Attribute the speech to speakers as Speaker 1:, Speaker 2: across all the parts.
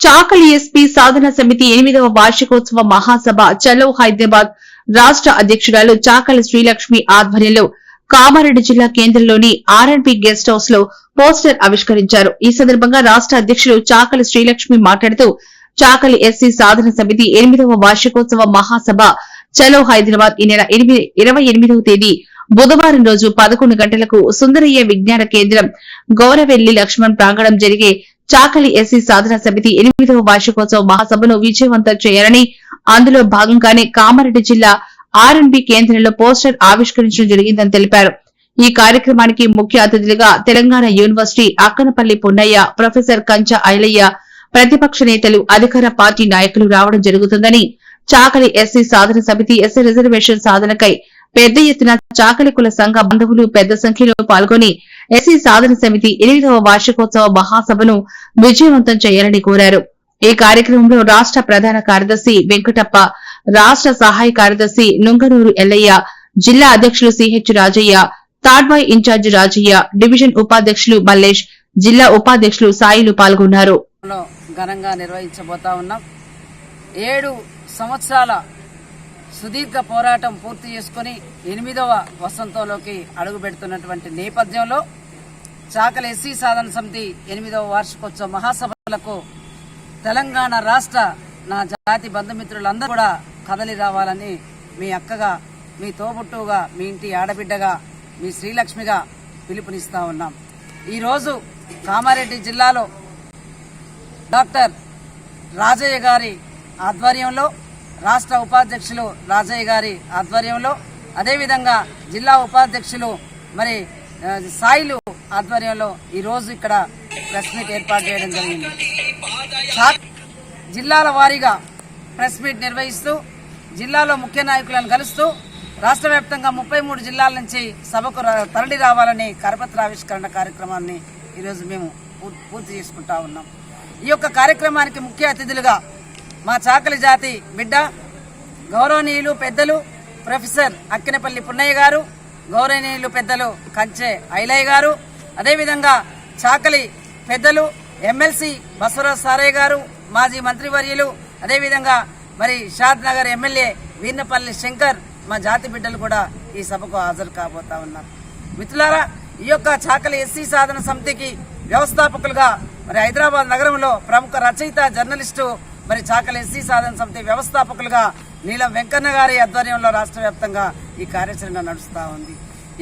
Speaker 1: చాకలి SP సాధన సమితి ఎనిమిదవ వార్షికోత్సవ మహాసభ చలో హైదరాబాద్ రాష్ట్ర అధ్యక్షురాలు చాకలి శ్రీలక్ష్మి ఆధ్వర్యంలో కామారెడ్డి జిల్లా కేంద్రంలోని ఆర్ఎన్పి గెస్ట్ హౌస్లో పోస్టర్ ఆవిష్కరించారు. ఈ సందర్భంగా రాష్ట్ర అధ్యక్షులు చాకలి శ్రీలక్ష్మి మాట్లాడుతూ చాకలి ఎస్సీ సాధన సమితి ఎనిమిదవ వార్షికోత్సవ మహాసభ చలో హైదరాబాద్ ఈ నెల ఎనిమిది ఇరవై ఎనిమిదవ తేదీ బుధవారం రోజు పదకొండు గంటలకు సుందరయ్య విజ్ఞాన కేంద్రం గౌరవెల్లి లక్ష్మణ్ ప్రాంగణం జరిగే చాకలి ఎస్సీ సాధన సమితి ఎనిమిదవ వార్షికోత్సవ మహాసభను విజయవంతం చేయాలని అందులో భాగంగానే కామారెడ్డి జిల్లా ఆర్ఎన్బి కేంద్రంలో పోస్టర్ ఆవిష్కరించడం జరిగిందని తెలిపారు. ఈ కార్యక్రమానికి ముఖ్య అతిథులుగా తెలంగాణ యూనివర్సిటీ అక్కనపల్లి పున్నయ్య ప్రొఫెసర్ కంచ ఐలయ్య ప్రతిపక్ష నేతలు అధికార పార్టీ నాయకులు రావడం జరుగుతుందని చాకలి ఎస్సీ సాధన సమితి ఎస్సీ రిజర్వేషన్ సాధనకై పెద్ద ఎత్తున చాకలి కుల సంఘ బంధువులు పెద్ద సంఖ్యలో పాల్గొని ఎస్సీ సాధన సమితి ఎనిమిదవ వార్షికోత్సవ మహాసభను విజయవంతం చేయాలని కోరారు. ఈ కార్యక్రమంలో రాష్ట్ర ప్రధాన కార్యదర్శి వెంకటప్ప రాష్ట్ర సహాయ కార్యదర్శి నుంగనూరు ఎల్లయ్య జిల్లా అధ్యక్షులు CH Rajaiah Tadvai in charge Rajaiah division ఉపాధ్యక్షులు మల్లేష్ జిల్లా ఉపాధ్యక్షులు సాయిలు పాల్గొన్నారు.
Speaker 2: ఘనంగా నిర్వహించబోతా ఉన్నాం. ఏడు సంవత్సరాల సుదీర్ఘ పోరాటం పూర్తి చేసుకుని ఎనిమిదవ వసంతంలోకి అడుగు పెడుతున్నటువంటి నేపథ్యంలో చాకలి ఎస్సీ సాధన సమితి ఎనిమిదవ వార్షికోత్సవ మహాసభలకు తెలంగాణ రాష్ట్ర నా జాతి బంధుమిత్రులందరూ కూడా కదలి రావాలని మీ అక్కగా మీ తోబుట్టుగా మీ ఇంటి ఆడబిడ్డగా మీ శ్రీలక్ష్మిగా పిలుపునిస్తా ఉన్నాం. ఈరోజు కామారెడ్డి జిల్లాలో డాక్టర్ రాజయ్య గారి ఆధ్వర్యంలో రాష్ట్ర ఉపాధ్యక్షులు రాజయ్య గారి ఆధ్వర్యంలో అదేవిధంగా జిల్లా ఉపాధ్యక్షులు మరి సాయిలు ఆధ్వర్యంలో ఈరోజు ఇక్కడ ప్రెస్ మీట్ ఏర్పాటు చేయడం జరిగింది. చా- జిల్లాల వారీగా ప్రెస్ మీట్ నిర్వహిస్తూ జిల్లాలో ముఖ్య నాయకులను కలుస్తూ రాష్ట్ర వ్యాప్తంగా ముప్పై మూడు జిల్లాల నుంచి సభకు తరలి రావాలని కరపత్ర ఆవిష్కరణ కార్యక్రమాన్ని ఈరోజు మేము పూర్తి చేసుకుంటా ఉన్నాం. ఈ యొక్క కార్యక్రమానికి ముఖ్య అతిథులుగా మా చాకలి జాతి బిడ్డ గౌరవనీయులు పెద్దలు ప్రొఫెసర్ అక్కినపల్లి పున్నయ్య గారు గౌరవనీయులు పెద్దలు కంచె ఐలయ్య గారు అదేవిధంగా చాకలి పెద్దలు ఎమ్మెల్సీ బసవరాజ్ సారయ్య గారు మాజీ మంత్రివర్యులు అదేవిధంగా మరి షాద్ నగర్ ఎమ్మెల్యే వీర్నపల్లి శంకర్ మా జాతి బిడ్డలు కూడా ఈ సభకు హాజరు కాబోతా ఉన్నారు. మిత్రులారా ఈ యొక్క చాకలి ఎస్సీ సాధన సమితికి వ్యవస్థాపకులుగా మరి హైదరాబాద్ నగరంలో ప్రముఖ రచయిత జర్నలిస్టు మరి చాకలి ఎస్సీ సాధన సమితి వ్యవస్థాపకులుగా నీలం వెంకన్న గారి ఆధ్వర్యంలో రాష్ట్ర వ్యాప్తంగా ఈ కార్యాచరణ నడుస్తా ఉంది.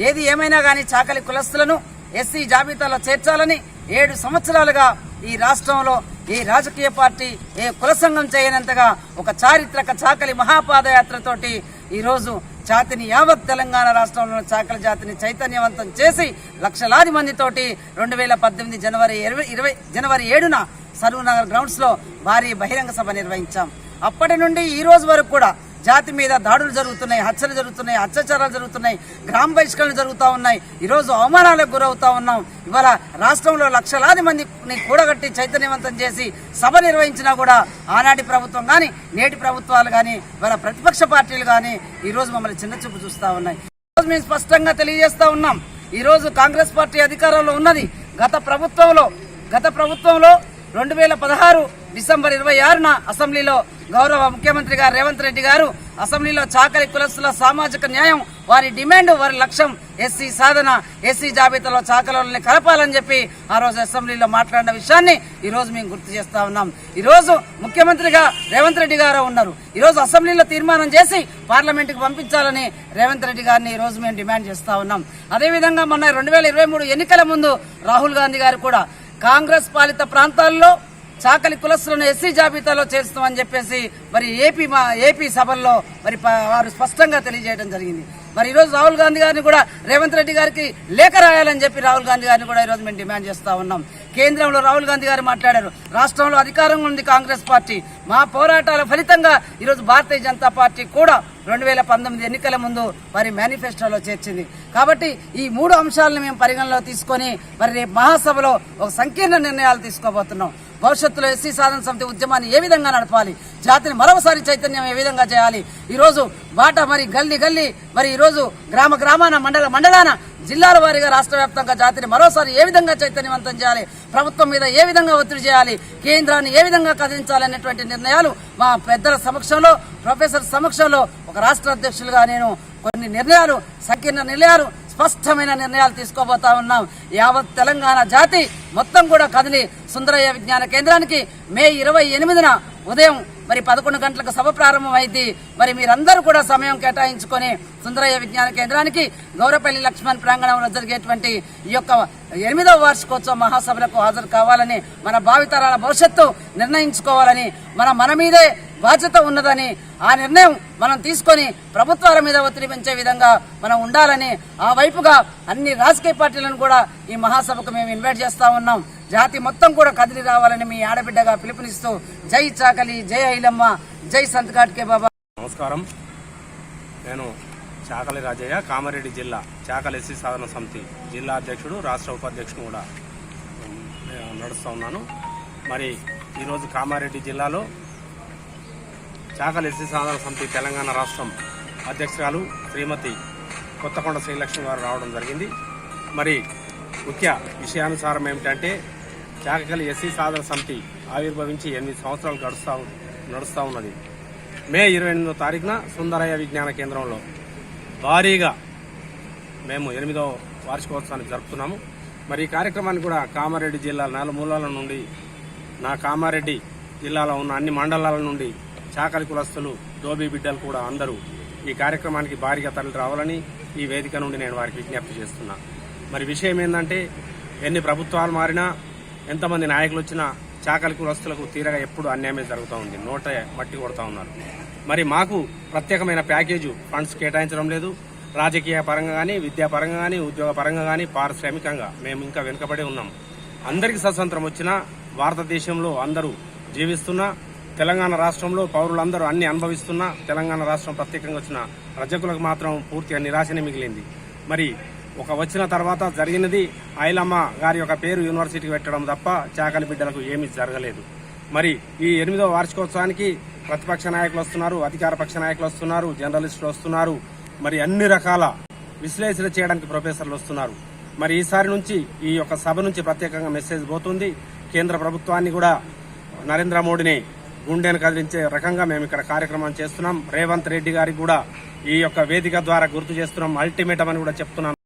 Speaker 2: ఏది ఏమైనా గానీ చాకలి కులస్తులను ఎస్సీ జాబితాలో చేర్చాలని ఏడు సంవత్సరాలుగా ఈ రాష్ట్రంలో ఏ రాజకీయ పార్టీ ఏ కుల సంఘం చేయనంతగా ఒక చారిత్రక చాకలి మహాపాదయాత్రతోటి ఈ రోజు జాతిని యావత్ తెలంగాణ రాష్ట్రంలో చాకలి జాతిని చైతన్యవంతం చేసి లక్షలాది మందితోటి రెండు వేల పద్దెనిమిది జనవరి ఇరవై ఇరవై జనవరి ఏడున సరూనగర్ గ్రౌండ్స్లో భారీ బహిరంగ సభ నిర్వహించాం. అప్పటి నుండి ఈ రోజు వరకు కూడా జాతి మీద దాడులు జరుగుతున్నాయి హత్యలు జరుగుతున్నాయి అత్యాచారాలు జరుగుతున్నాయి గ్రామ బహిష్కరణలు జరుగుతూ ఉన్నాయి. ఈరోజు అవమానాలకు గురవుతా ఉన్నాం. ఇవాళ రాష్ట్రంలో లక్షలాది మందిని కూడగట్టి చైతన్యవంతం చేసి సభ నిర్వహించినా కూడా ఆనాటి ప్రభుత్వం కానీ నేటి ప్రభుత్వాలు కానీ ఇవాళ ప్రతిపక్ష పార్టీలు కానీ ఈరోజు మమ్మల్ని చిన్న చూపు చూస్తా ఉన్నాయి. ఈరోజు మేము స్పష్టంగా తెలియజేస్తా ఉన్నాం. ఈరోజు కాంగ్రెస్ పార్టీ అధికారంలో ఉన్నది. గత ప్రభుత్వంలో గత ప్రభుత్వంలో రెండు వేల పదహారు డిసెంబర్ ఇరవై ఆరున అసెంబ్లీలో గౌరవ ముఖ్యమంత్రి గారు రేవంత్ రెడ్డి గారు అసెంబ్లీలో చాకలి కులస్తుల సామాజిక న్యాయం వారి డిమాండ్ వారి లక్ష్యం ఎస్సీ సాధన ఎస్సీ జాబితాలో చాకలోని కలపాలని చెప్పి ఆ రోజు అసెంబ్లీలో మాట్లాడిన విషయాన్ని ఈ రోజు మేము గుర్తు చేస్తా ఉన్నాం. ఈ రోజు ముఖ్యమంత్రిగా రేవంత్ రెడ్డి గారు ఉన్నారు. ఈ రోజు అసెంబ్లీలో తీర్మానం చేసి పార్లమెంట్కి పంపించాలని రేవంత్ రెడ్డి గారిని ఈ రోజు మేము డిమాండ్ చేస్తా ఉన్నాం. అదేవిధంగా మొన్న రెండు వేల ఇరవై మూడు ఎన్నికల ముందు రాహుల్ గాంధీ గారు కూడా కాంగ్రెస్ పాలిత ప్రాంతాల్లో చాకలి కులస్తులను ఎస్సీ జాబితాలో చేస్తామని చెప్పేసి మరి ఏపీ మా ఏపీ సభల్లో మరి ప- వారు స్పష్టంగా తెలియజేయడం జరిగింది. మరి ఈరోజు రాహుల్ గాంధీ గారిని కూడా రేవంత్ రెడ్డి గారికి లేఖ రాయాలని చెప్పి రాహుల్ గాంధీ గారిని కూడా ఈరోజు మేము డిమాండ్ చేస్తా ఉన్నాం. కేంద్రంలో రాహుల్ గాంధీ గారు మాట్లాడారు. రాష్ట్రంలో అధికారంలో ఉంది కాంగ్రెస్ పార్టీ. మా పోరాటాల ఫలితంగా ఈరోజు భారతీయ జనతా పార్టీ కూడా రెండు వేల పంతొమ్మిది ఎన్నికల ముందు మరి మేనిఫెస్టోలో చేర్చింది. కాబట్టి ఈ మూడు అంశాలను మేము పరిగణలో తీసుకొని మరి రేపు మహాసభలో ఒక సంకీర్ణ నిర్ణయాలు తీసుకోబోతున్నాం. భవిష్యత్తులో ఎస్సీ సాధన సమితి ఉద్యమాన్ని ఏ విధంగా నడపాలి? జాతిని మరొకసారి చైతన్యం ఏ విధంగా చేయాలి? ఈరోజు బాట మరి గల్లీ గల్లీ మరి ఈరోజు గ్రామ గ్రామాన మండల మండలాన జిల్లాల వారీగా రాష్ట్ర వ్యాప్తంగా జాతిని మరోసారి ఏ విధంగా చైతన్యవంతం చేయాలి? ప్రభుత్వం మీద ఏ విధంగా ఒత్తిడి చేయాలి? కేంద్రాన్ని ఏ విధంగా కదిలించాలనేటువంటి నిర్ణయాలు మా పెద్దల సమక్షంలో ప్రొఫెసర్ సమక్షంలో ఒక రాష్ట్ర అధ్యక్షులుగా నేను కొన్ని నిర్ణయాలు సంకీర్ణ నిర్ణయాలు స్పష్టమైన నిర్ణయాలు తీసుకోబోతా ఉన్నాం. యావత్ తెలంగాణ జాతి మొత్తం కూడా కదిలి సుందరయ్య విజ్ఞాన కేంద్రానికి మే ఇరవై ఎనిమిదిన ఉదయం మరి పదకొండు గంటలకు సభ ప్రారంభమైంది మరి మీరందరూ కూడా సమయం కేటాయించుకొని సుందరయ్య విజ్ఞాన కేంద్రానికి గౌరపల్లి లక్ష్మణ్ ప్రాంగణంలో జరిగేటువంటి ఈ యొక్క ఎనిమిదవ వార్షికోత్సవ మహాసభలకు హాజరు కావాలని మన భావితరాల భవిష్యత్తు నిర్ణయించుకోవాలని మన మన మీదే బాధ్యత ఉన్నదని ఆ నిర్ణయం మనం తీసుకొని ప్రభుత్వాల మీద ఒత్తిడి పెంచే విధంగా మనం ఉండాలని ఆ వైపుగా అన్ని రాజకీయ పార్టీలను కూడా ఈ మహాసభకు మేము ఇన్వైట్ చేస్తా ఉన్నాం. జాతి మొత్తం కూడా కదిలి రావాలని మీ ఆడబిడ్డగా పిలుపునిస్తూ జై చాకలి జై ఐలమ్మ జై సంతకాట్కే బాబా.
Speaker 3: నమస్కారం. నేను చాకలి రాజయ్య కామారెడ్డి జిల్లా చాకలి ఎస్సీ సాధన సమితి జిల్లా అధ్యక్షుడు రాష్ట్ర ఉపాధ్యక్షుడు కూడా నడుస్తూ ఉన్నాను. మరి ఈరోజు కామారెడ్డి జిల్లాలో చాకలి ఎస్సీ సాధన సమితి తెలంగాణ రాష్ట్రం అధ్యక్షురాలు శ్రీమతి కొత్తకొండ శ్రీలక్ష్మి గారు రావడం జరిగింది. మరి ముఖ్య విషయానుసారం ఏమిటంటే చాకలి ఎస్సీ సాధన సమితి ఆవిర్భవించి ఎనిమిది సంవత్సరాలు గడుస్తూ నడుస్తూ ఉన్నది. మే ఇరవై ఎనిమిదో తారీఖున సుందరయ్య విజ్ఞాన కేంద్రంలో భారీగా మేము ఎనిమిదో వార్షికోత్సవాన్ని జరుపుతున్నాము. మరి ఈ కార్యక్రమాన్ని కూడా కామారెడ్డి జిల్లా నలుమూలల నుండి నా కామారెడ్డి జిల్లాలో ఉన్న అన్ని మండలాల నుండి చాకలి కులస్తులు దోబీ బిడ్డలు కూడా అందరూ ఈ కార్యక్రమానికి భారీగా తరలి రావాలని ఈ వేదిక నుండి నేను వారికి విజ్ఞప్తి చేస్తున్నా. మరి విషయం ఏంటంటే ఎన్ని ప్రభుత్వాలు మారినా ఎంతమంది నాయకులు వచ్చినా చాకలి కులస్తులకు తీరగా ఎప్పుడు అన్యాయమే జరుగుతూ ఉంది. నోట మట్టి కొడతా ఉన్నారు. మరి మాకు ప్రత్యేకమైన ప్యాకేజు ఫండ్స్ కేటాయించడం లేదు. రాజకీయ పరంగా కానీ విద్యా పరంగా కానీ ఉద్యోగ పరంగా కానీ పారిశ్రామికంగా మేము ఇంకా వెనుకబడి ఉన్నాం. అందరికీ స్వతంత్రం వచ్చినా భారతదేశంలో అందరూ జీవిస్తున్నా తెలంగాణ రాష్ట్రంలో పౌరులందరూ అన్ని అనుభవిస్తున్నా తెలంగాణ రాష్ట్రం ప్రత్యేకంగా వచ్చిన రజకులకు మాత్రం పూర్తిగా నిరాశనే మిగిలింది. మరి ఒక వచ్చిన తర్వాత జరిగినది ఐలమ్మ గారి యొక్క పేరు యూనివర్సిటీకి పెట్టడం తప్ప చాకలి బిడ్డలకు ఏమీ జరగలేదు. మరి ఈ ఎనిమిదవ వార్షికోత్సవానికి ప్రతిపక్ష నాయకులు వస్తున్నారు అధికార పక్ష నాయకులు వస్తున్నారు జర్నలిస్టులు వస్తున్నారు మరి అన్ని రకాల విశ్లేషణ చేయడానికి ప్రొఫెసర్లు వస్తున్నారు. మరి ఈసారి నుంచి ఈ యొక్క సభ నుంచి ప్రత్యేకంగా మెసేజ్ పోతుంది. కేంద్ర ప్రభుత్వాన్ని కూడా నరేంద్ర మోడీని గుండెను కదిలించే రకంగా మేము ఇక్కడ కార్యక్రమం చేస్తున్నాం. రేవంత్ రెడ్డి గారికి కూడా ఈ యొక్క వేదిక ద్వారా గుర్తు చేస్తున్నాం. అల్టిమేటం అని కూడా చెప్తున్నాం.